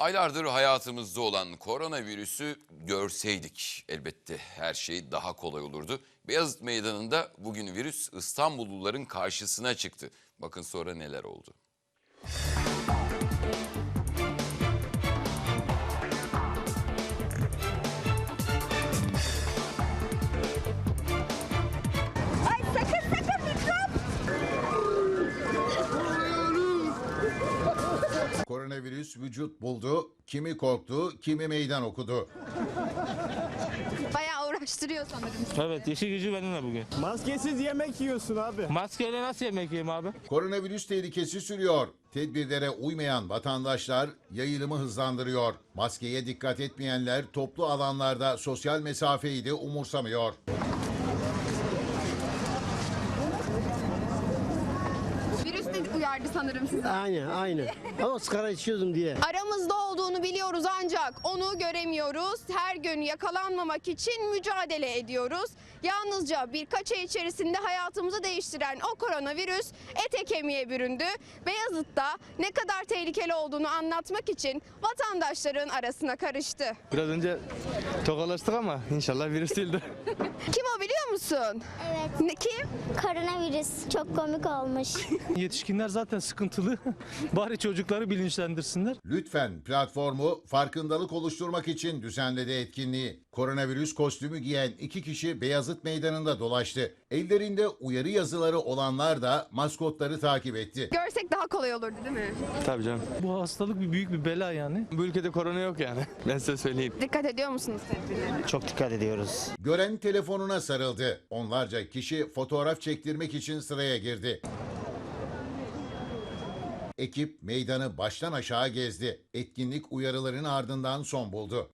Aylardır hayatımızda olan koronavirüsü görseydik elbette her şey daha kolay olurdu. Beyazıt Meydanı'nda bugün virüs İstanbulluların karşısına çıktı. Bakın sonra neler oldu. Ay sakın sakın mikrop. Koronavirüs vücut buldu, kimi korktu, kimi meydan okudu. Bayağı uğraştırıyor sanırım. Evet işi gücü benimle bugün. Maskesiz yemek yiyorsun abi. Maskeyle nasıl yemek yiyeyim abi? Koronavirüs tehlikesi sürüyor. Tedbirlere uymayan vatandaşlar yayılımı hızlandırıyor. Maskeye dikkat etmeyenler toplu alanlarda sosyal mesafeyi de umursamıyor. Virüs de uyardı sanırım sizi. Aynen aynen. Ama sigara içiyordum diye. Aramızda olduğunu biliyoruz ancak onu göremiyoruz. Her gün yakalanmamak için mücadele ediyoruz. Yalnızca birkaç ay içerisinde hayatımızı değiştiren o koronavirüs ete kemiğe büründü. Beyazıt'ta ne kadar tehlikeli olduğunu anlatmak için vatandaşların arasına karıştı. Biraz önce tokalaştık ama inşallah virüs değildir. Kim o biliyor musun? Evet. Ne, kim? Koronavirüs çok komik olmuş. Yetişkinler zaten sıkıntılı. Bari çocukları bilinçlendirsinler. Lütfen platformu farkındalık oluşturmak için düzenledi etkinliği. Koronavirüs kostümü giyen iki kişi Beyazıt Meydanı'nda dolaştı. Ellerinde uyarı yazıları olanlar da maskotları takip etti. Görsek daha kolay olurdu değil mi? Tabii canım. Bu hastalık bir büyük bir bela yani. Bu ülkede korona yok yani. Ben size söyleyeyim. Dikkat ediyor musunuz tedbirlere? Çok dikkat ediyoruz. Gören telefonuna sarıldı. Onlarca kişi fotoğraf çektirmek için sıraya girdi. Ekip meydanı baştan aşağı gezdi. Etkinlik uyarıların ardından son buldu.